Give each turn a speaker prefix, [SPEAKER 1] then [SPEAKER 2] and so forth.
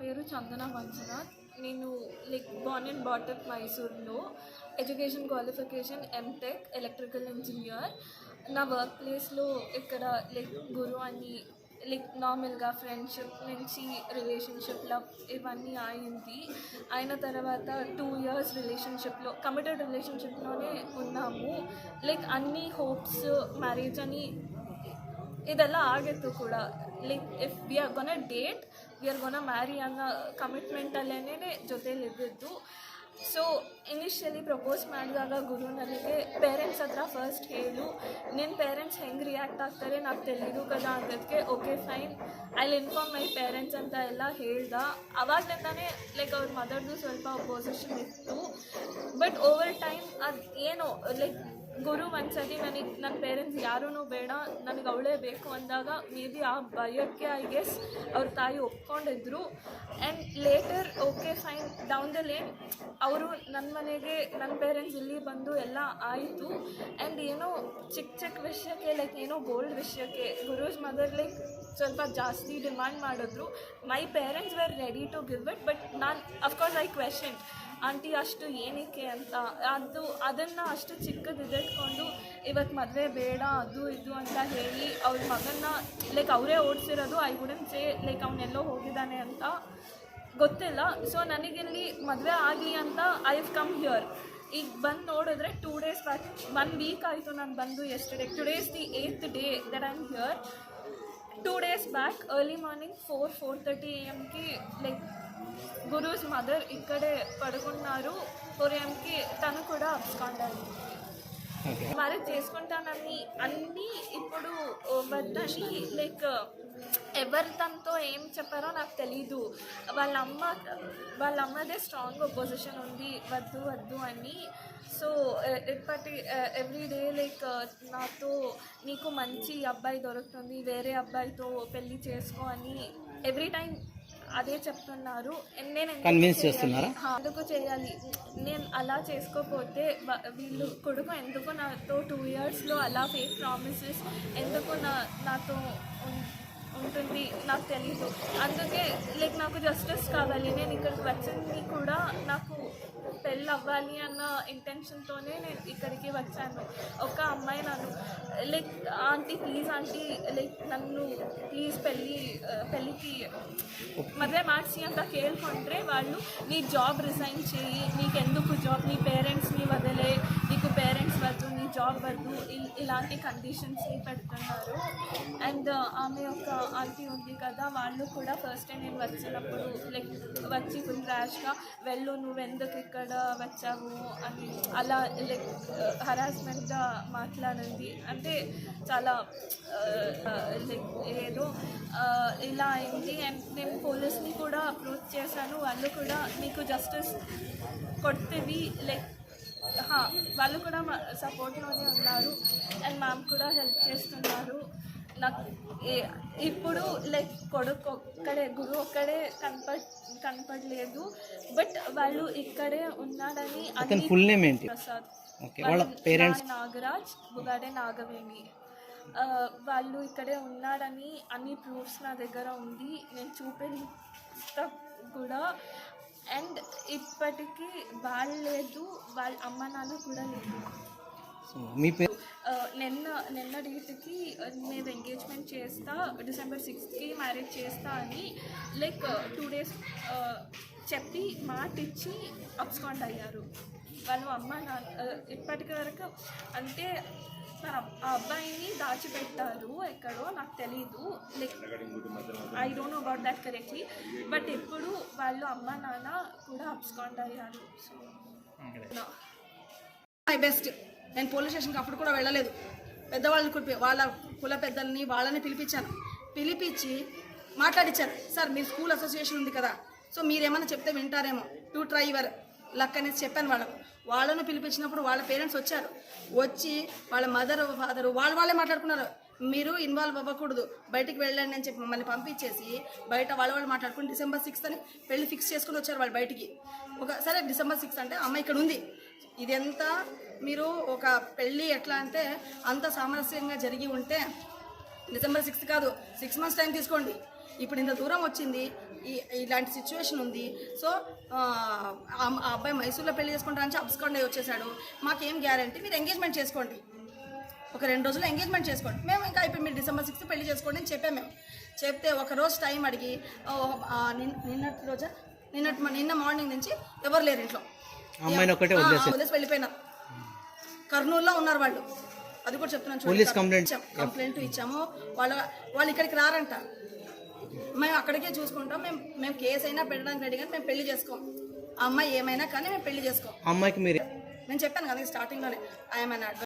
[SPEAKER 1] పేరు చందన వంశనాథ్. నేను like born and brought up మైసూర్లో education qualification MTech electrical engineer నా work ప్లేస్లో ఇక్కడ లైక్ గురు అని లైక్ నార్మల్గా ఫ్రెండ్షిప్ నుంచి రిలేషన్షిప్ లవ్ ఇవన్నీ అయింది. అయిన తర్వాత టూ ఇయర్స్ రిలేషన్షిప్లో కమిటెడ్ రిలేషన్షిప్లోనే ఉన్నాము. లైక్ అన్ని హోప్స్ మ్యారేజ్ అని ಇದೆಲ್ಲ ಆಗಿತ್ತು ಕೂಡ. Like if we are gonna date we are gonna marry ಅನ್ನೋ ಕಮಿಟ್ಮೆಂಟಲ್ಲೇನೆ ಜೊತೇಲಿ ಇದ್ದಿದ್ದು ಸೊ ಇನಿಷಿಯಲಿ ಪ್ರಪೋಸ್ ಮಾಡಿದಾಗ ಗುರು ನನಗೆ ಪೇರೆಂಟ್ಸ್ ಹತ್ರ ಫಸ್ಟ್ ಹೇಳು. ನಿನ್ನ ಪೇರೆಂಟ್ಸ್ ಹೆಂಗೆ ರಿಯಾಕ್ಟ್ ಆಗ್ತಾರೆ ನಾವು ತೆಲುಗು ಕದ ಅನ್ನೋದಕ್ಕೆ okay fine I'll inform my parents ಅಂತ ಎಲ್ಲ ಹೇಳ್ದ. ಅವಾಗಲಿಂದಾನೇ ಲೈಕ್ ಅವ್ರ ಮದರ್ದು ಸ್ವಲ್ಪ ಅಪೋಸಿಷನ್ ಇತ್ತು. ಬಟ್ ಓವರ್ ಟೈಮ್ ಅದು ಏನೋ ಲೈಕ್ ಗುರು ಒಂದ್ಸತಿ ನನಗೆ ನನ್ನ ಪೇರೆಂಟ್ಸ್ ಯಾರೂ ಬೇಡ, ನನಗೆ ಅವಳೇ ಬೇಕು ಅಂದಾಗ ಮೇ ಬಿ ಆ ಭಯಕ್ಕೆ ಐ ಗೆಸ್ ಅವ್ರ ತಾಯಿ ಒಪ್ಕೊಂಡಿದ್ರು. And later okay fine down the lane ಅವರು ನನ್ನ ಮನೆಗೆ ನನ್ನ ಪೇರೆಂಟ್ಸ್ ಇಲ್ಲಿ ಬಂದು ಎಲ್ಲ ಆಯಿತು. ಆ್ಯಂಡ್ ಏನೋ ಚಿಕ್ಕ ಚಿಕ್ಕ ವಿಷಯಕ್ಕೆ ಲೈಕ್ ಏನೋ ಗೋಲ್ಡ್ ವಿಷಯಕ್ಕೆ, ಗುರುಸ್ ಮದರ್ ಲೈಕ್ ಸ್ವಲ್ಪ ಜಾಸ್ತಿ ಡಿಮ್ಯಾಂಡ್ ಮಾಡಿದ್ರು. My parents were ready to give it but ನಾನು of course I question aunty, ಅಷ್ಟು ಏನಕ್ಕೆ ಅಂತ? ಅದು ಅದನ್ನು ಅಷ್ಟು ಚಿಕ್ಕದು ಇದಿಟ್ಕೊಂಡು ಇವತ್ತು ಮದುವೆ ಬೇಡ ಅದು ಇದು ಅಂತ ಹೇಳಿ ಅವ್ರ ಮಗನ್ನ ಲೈಕ್ ಅವರೇ ಓಡಿಸಿರೋದು ಐ ವುಡನ್ ಸೇ ಲೈಕ್ ಅವನೆಲ್ಲೋ ಹೋಗಿದ್ದಾನೆ ಅಂತ ಗೊತ್ತಿಲ್ಲ ಸೊ ನನಗಿಲ್ಲಿ ಮದುವೆ ಆಗಲಿ ಅಂತ ಐ ಹವ್ ಕಮ್ ಹಿಯರ್ ಈಗ ಬಂದು ನೋಡಿದ್ರೆ two days back one week ಆಯಿತು ನಾನು ಬಂದು yesterday today is the eighth day that I am here two days back early morning four four thirty ఏఎంకి like gurus mother ఇక్కడే పడుకున్నారు ఫోర్ ఏఎంకి తను కూడా అప్స్కాండాలి
[SPEAKER 2] ఓకే
[SPEAKER 1] మ్యారేజ్ చేసుకుంటానని అన్నీ ఇప్పుడు వద్దని లైక్ ఎవరు తనతో ఏం చెప్పారో నాకు తెలీదు. వాళ్ళ అమ్మ వాళ్ళ అమ్మదే స్ట్రాంగ్ పొజిషన్ ఉంది వద్దు వద్దు అని. సో ఇప్పటి ఎవ్రీ డే లైక్ నాతో నీకు మంచి అబ్బాయి దొరుకుతుంది వేరే అబ్బాయితో పెళ్ళి చేసుకో అని ఎవ్రీ టైం అదే చెప్తున్నారు. చేయాలి?
[SPEAKER 2] చేస్తున్నారా?
[SPEAKER 1] ఎందుకు చేయాలి? నేను అలా చేసుకోకపోతే వీళ్ళు కొడుకు ఎందుకు నాతో టూ ఇయర్స్లో అలా ఫేక్ ప్రామిసెస్ ఎందుకు నా నాతో ఉంటుంది? నాకు తెలీదు. అందుకే లైక్ నాకు జస్టిస్ కావాలి. నేను ఇక్కడికి వచ్చింది కూడా నాకు పెళ్ళి అవ్వాలి అన్న ఇంటెన్షన్తోనే నేను ఇక్కడికి వచ్చాను. ఒక అమ్మాయి నన్ను like aunty please aunty like నన్ను ప్లీజ్ పెళ్ళి ఆ, పెళ్ళికి ಮದುವೆ ಮಾಡಿಸಿ ಅಂತ ಕೇಳ್ಕೊಂಡ್ರೆ వాళ్ళు నీ జాబ్ రిజైన్ చేయి నీకు ఎందుకు జాబ్ నీ పేరెంట్స్ని జాబ్ వద్దు ఇలాంటి కండిషన్స్ని పెడుతున్నారు. అండ్ uh, ఆమె యొక్క ఆంటీ ఉంది కదా వాళ్ళు కూడా ఫస్ట్ టైం నేను వచ్చినప్పుడు లైక్ వచ్చి ఫుల్ ర్యాష్గా వెళ్ళు నువ్వు ఎందుకు ఇక్కడ వచ్చావు? అని అలా లైక్ uh, హరాస్మెంట్గా మాట్లాడింది. అంటే చాలా uh, లైక్ ఏదో ఇలా అయింది. అండ్ నేను పోలీస్ని కూడా అప్రోచ్ చేశాను. వాళ్ళు కూడా మీకు జస్టిస్ కొడుతుంది లైక్ వాళ్ళు కూడా మా సపోర్ట్లోనే ఉన్నారు. అండ్ మ్యామ్ కూడా హెల్ప్ చేస్తున్నారు. నాకు ఇప్పుడు లైక్ కొడుకు ఒక్కడే గురువు ఒక్కడే కనప కనపడలేదు. బట్ వాళ్ళు ఇక్కడే ఉన్నాడని
[SPEAKER 2] అతని ఫుల్ నేమ్ ఏంటి?
[SPEAKER 1] ప్రసాద్
[SPEAKER 2] వాళ్ళ పేరెంట్స్
[SPEAKER 1] నాగరాజ్ బుగాడే నాగవేణి. వాళ్ళు ఇక్కడే ఉన్నాడని అన్ని ప్రూఫ్స్ నా దగ్గర ఉంది. నేను చూపిస్తా కూడా అండ్ ఇప్పటికీ వాళ్ళు లేదు వాళ్ళ అమ్మ నాన్న కూడా లేదు.
[SPEAKER 2] మీ పేరు
[SPEAKER 1] నిన్న నిన్న డేట్కి మేము ఎంగేజ్మెంట్ చేస్తా డిసెంబర్ సిక్స్త్కి మ్యారేజ్ చేస్తా అని లైక్ టూ డేస్ చెప్పి మాట ఇచ్చి అప్స్కాండ్ అయ్యారు. వాళ్ళు అమ్మ నాన్న ఇప్పటికి వరకు అంటే ఆ అబ్బాయిని దాచిపెట్టారు ఎక్కడో నాకు తెలీదు. Like I don't know about that correctly but ఎప్పుడు వాళ్ళు అమ్మ నాన్న కూడా అప్స్కాండ్ అయ్యారు. సో
[SPEAKER 3] మై బెస్ట్ నేను పోలీస్ స్టేషన్కి అప్పుడు కూడా వెళ్ళలేదు. పెద్దవాళ్ళని కులిపి వాళ్ళ కుల పెద్దల్ని వాళ్ళని పిలిపించాను. పిలిపించి మాట్లాడించాను సార్ మీరు స్కూల్ అసోసియేషన్ ఉంది కదా. సో మీరేమన్నా చెప్తే వింటారేమో. టూ ట్రై యువర్ లక్ అనేసి చెప్పాను వాళ్ళకు. వాళ్ళను పిలిపించినప్పుడు వాళ్ళ పేరెంట్స్ వచ్చారు. వచ్చి వాళ్ళ మదర్ ఫాదర్ వాళ్ళు వాళ్ళే మాట్లాడుకున్నారు. మీరు ఇన్వాల్వ్ అవ్వకూడదు. బయటికి వెళ్ళండి అని చెప్పి మమ్మల్ని పంపించేసి బయట వాళ్ళ వాళ్ళు మాట్లాడుకుని డిసెంబర్ సిక్స్త్ అని పెళ్ళి ఫిక్స్ చేసుకుని వచ్చారు వాళ్ళు బయటికి. ఒక సరే డిసెంబర్ సిక్స్త్ అంటే అమ్మ ఇక్కడ ఉంది. ఇదంతా? మీరు ఒక పెళ్ళి ఎట్లా అంటే అంత సామరస్యంగా జరిగి ఉంటే డిసెంబర్ సిక్స్త్ కాదు. సిక్స్ మంత్స్ టైం తీసుకోండి. ఇప్పుడు ఇంత దూరం వచ్చింది ఈ ఇలాంటి సిచ్యువేషన్ ఉంది. సో ఆ, అబ్బాయి మైసూర్లో పెళ్ళి చేసుకుంటానని అబ్స్కాండ్ అయ్యి వచ్చేసాడు. మాకేం గ్యారంటీ మీరు ఎంగేజ్మెంట్ చేసుకోండి. ఒక రెండు రోజులు ఎంగేజ్మెంట్ చేసుకోండి. మేము ఇంకా అయిపోయి మీరు డిసెంబర్ సిక్స్త్ పెళ్ళి చేసుకోండి అని చెప్పాము మేము. చెప్తే ఒక రోజు టైం అడిగి నిన్నటి రోజా? నిన్నటి నిన్న మార్నింగ్ నుంచి ఎవరు లేరు ఇంట్లో.
[SPEAKER 2] వదిలేసి
[SPEAKER 3] వెళ్ళిపోయినారు కర్నూలులో ఉన్నారు వాళ్ళు. అది కూడా చెప్తున్నాను.
[SPEAKER 2] కంప్లైంట్
[SPEAKER 3] ఇచ్చాము. వాళ్ళ వాళ్ళు ఇక్కడికి రారంట. మేము అక్కడికే చూసుకుంటాం. మేము మేము కేసు అయినా పెట్టడానికి రెడీ కానీ మేము పెళ్ళి చేసుకోం. ఆ అమ్మాయి ఏమైనా కానీ మేము పెళ్ళి చేసుకోం.
[SPEAKER 2] అమ్మాయికి మీరు
[SPEAKER 3] నేను చెప్పాను కదా స్టార్టింగ్లోనే ఐఎమ్ అన్